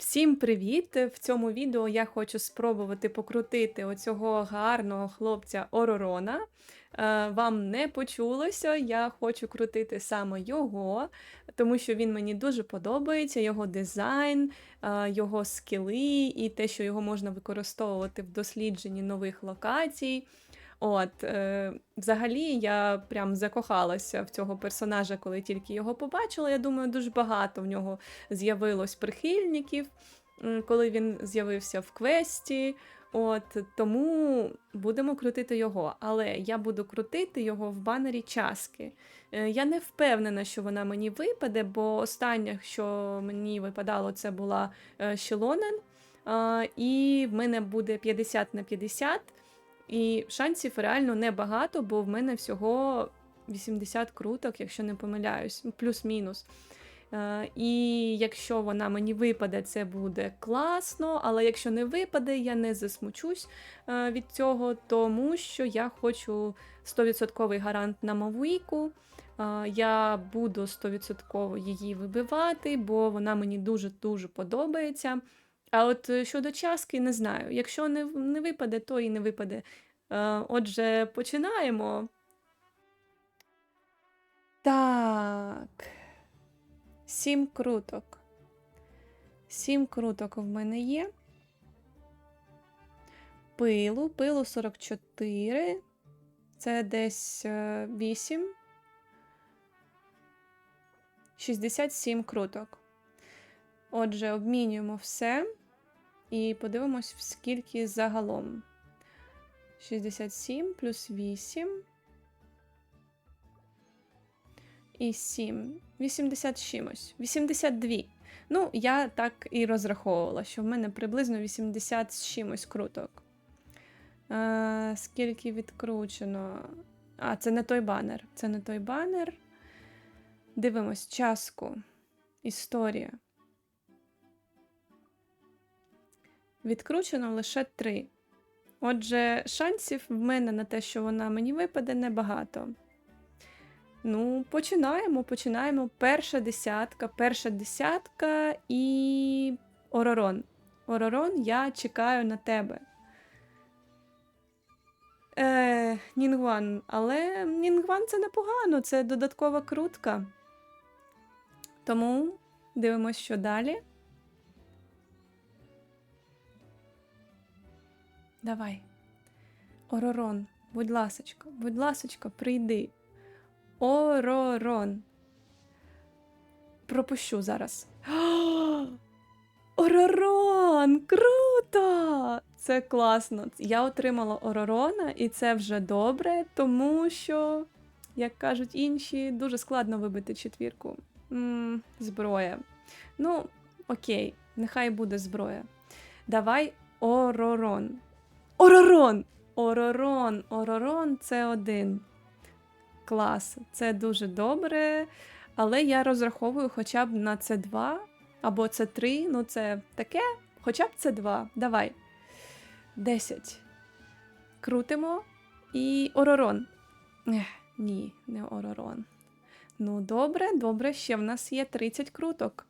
Всім привіт! В цьому відео я хочу спробувати покрутити оцього гарного хлопця Оророна. Е, Вам не почулося, я хочу крутити саме його, тому що він мені дуже подобається, його дизайн, е, його скіли і те, що його можна використовувати в дослідженні нових локацій. От, е, взагалі, я прям закохалася в цього персонажа, коли тільки його побачила. Я думаю, дуже багато в нього з'явилось прихильників, коли він з'явився в квесті. От тому будемо крутити його. Але я буду крутити його в банері часки. Е, Я не впевнена, що вона мені випаде, бо останнє, що мені випадало, це була е, Шілонен. І в мене буде 50 на 50. І шансів реально небагато, бо в мене всього 80 круток, якщо не помиляюсь, ну, плюс-мінус. Е, І якщо вона мені випаде, це буде класно. Але якщо не випаде, я не засмучусь е, від цього, тому що я хочу 100% гарант на Мавуїку. Е, Я буду 100% її вибивати, бо вона мені дуже-дуже подобається. А от щодо часки, не знаю. Якщо не, не випаде, то і не випаде. Е, Отже, починаємо. Так. Сім круток. Сім круток в мене є. Пилу, пилу 44. Це десь е, 8. 67 круток. Отже, обмінюємо все і подивимось, скільки загалом. 67 плюс 8. І 7. 80 чимось. 82. Ну, я так і розраховувала, що в мене приблизно 80 з чимось круток. Е, скільки відкручено. А, це не той банер. Це не той банер. Дивимось часку. Історія. Відкручено лише 3. Отже, шансів в мене на те, що вона мені випаде, небагато. Ну, починаємо, починаємо. Перша десятка, перша десятка і Оророн. Оророн, я чекаю на тебе. Е, Нінгван, але Нінгван це непогано, це додаткова крутка. Тому дивимось, що далі. Давай. Оророн, будь ласочка, будь ласочка, прийди. Оророн. Пропущу зараз. Оророн! Круто! Це класно. Я отримала Оророна, і це вже добре, тому що, як кажуть інші, дуже складно вибити четвірку. м зброя. Ну, окей, нехай буде зброя. Давай Оророн. Оророн! Оророн! Оророн це один. Клас, це дуже добре. Але я розраховую хоча б на це 2 або це 3. Ну, це таке, хоча б це 2. Давай. 10. Крутимо. І Оророн. Ех, ні, не Оророн. Ну, добре, добре, ще в нас є 30 круток.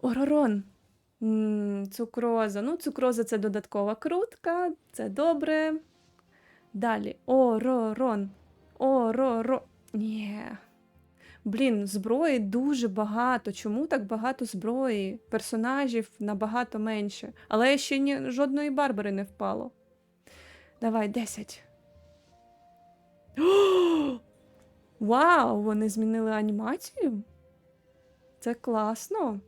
Оророн. Цукроза. Ну, цукроза це додаткова крутка, це добре. Далі. Оророн. Ороро. Ні. Блін, зброї дуже багато. Чому так багато зброї? Персонажів набагато менше. Але ще ні, жодної барбари не впало. Давай, 10. О! Вау! Вони змінили анімацію? Це класно.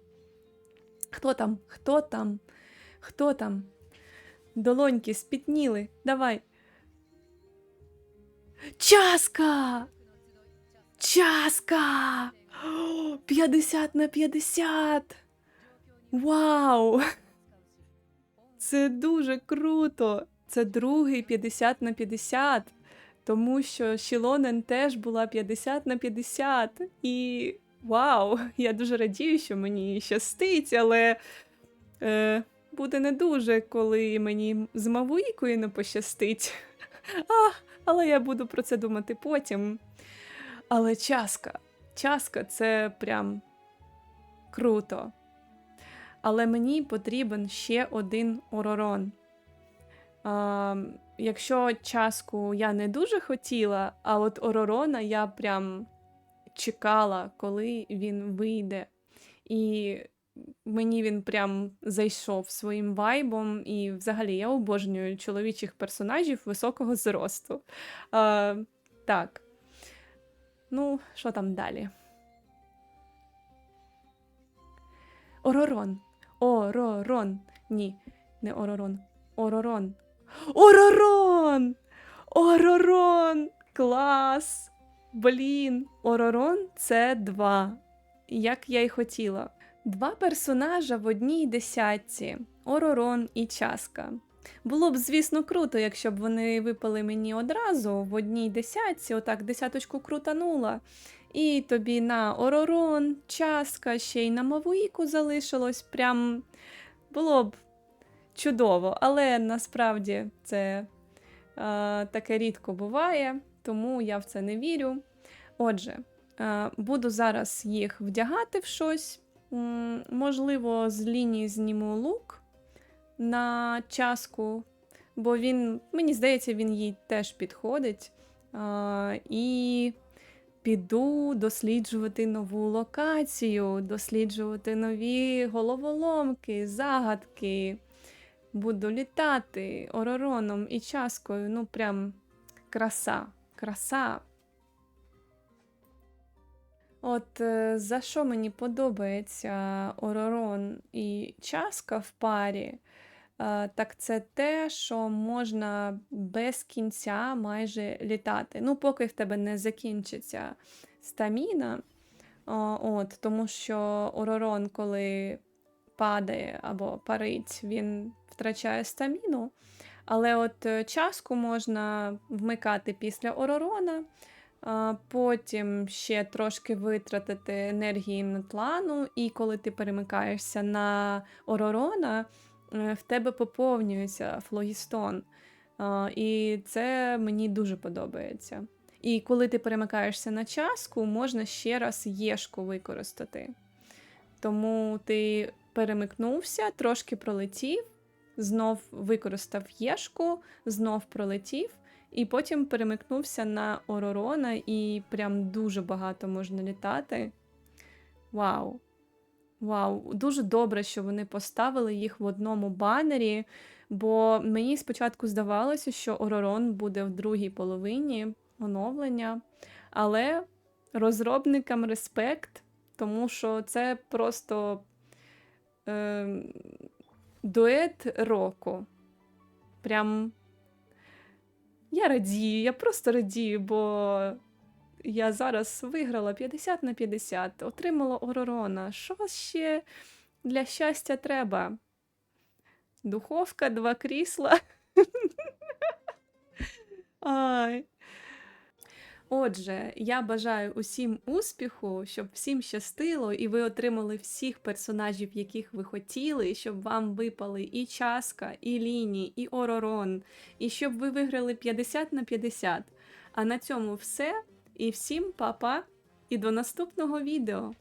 Хто там? Хто там? Хто там? Долоньки спітніли. Давай. Часка! Часка! 50 на 50! Вау! Це дуже круто! Це другий 50 на 50, тому що Шілонен теж була 50 на 50. І вау! Я дуже радію, що мені щастить, але е, буде не дуже, коли мені з Мавуїкою не пощастить. А, але я буду про це думати потім. Але часка. Часка це прям круто. але мені потрібен ще один оророн. А, якщо часку я не дуже хотіла, а от оророна я прям чекала, коли він вийде. І мені він прям зайшов своїм вайбом, і взагалі я обожнюю чоловічих персонажів високого зросту. А, так. Ну, що там далі? Оророн. Оророн. Ні, не оророн. Оророн. Оророн! Оророн! Клас! Блін, Оророн це два. Як я й хотіла. Два персонажа в одній десятці Оророн і Часка. Було б, звісно, круто, якщо б вони випали мені одразу в одній десятці, отак десяточку крутанула. І тобі на Оророн, Часка, ще й на Мавуїку залишилось. Прям було б чудово, але насправді це е, таке рідко буває, тому я в це не вірю. Отже, е, буду зараз їх вдягати в щось. Можливо, з лінії зніму лук на часку, бо він, мені здається, він їй теж підходить. І піду досліджувати нову локацію, досліджувати нові головоломки, загадки. Буду літати оророном і часкою. Ну, прям краса, краса. От е, за що мені подобається Оророн і Часка в парі, е, так це те, що можна без кінця майже літати. Ну, поки в тебе не закінчиться стаміна. От, тому що Оророн, коли падає або парить, він втрачає стаміну. Але от е, часку можна вмикати після Оророна. Потім ще трошки витратити енергії на тлану, і коли ти перемикаєшся на Оророна, е, в тебе поповнюється флогістон. І це мені дуже подобається. І коли ти перемикаєшся на часку, можна ще раз єшку використати. Тому ти перемикнувся, трошки пролетів, знов використав єшку, знов пролетів. І потім перемикнувся на Оророна, і прям дуже багато можна літати. Вау! Вау! Дуже добре, що вони поставили їх в одному банері, бо мені спочатку здавалося, що Оророн буде в другій половині оновлення. Але розробникам респект, тому що це просто е, дует року. Прям. Я радію, я просто радію, бо я зараз виграла 50 на 50, отримала Оророна. Що ще для щастя треба? Духовка, два крісла. Ай. Отже, я бажаю усім успіху, щоб всім щастило, і ви отримали всіх персонажів, яких ви хотіли, щоб вам випали і Часка, і Ліні, і Оророн, і щоб ви виграли 50 на 50. А на цьому все. І всім па-па, і до наступного відео!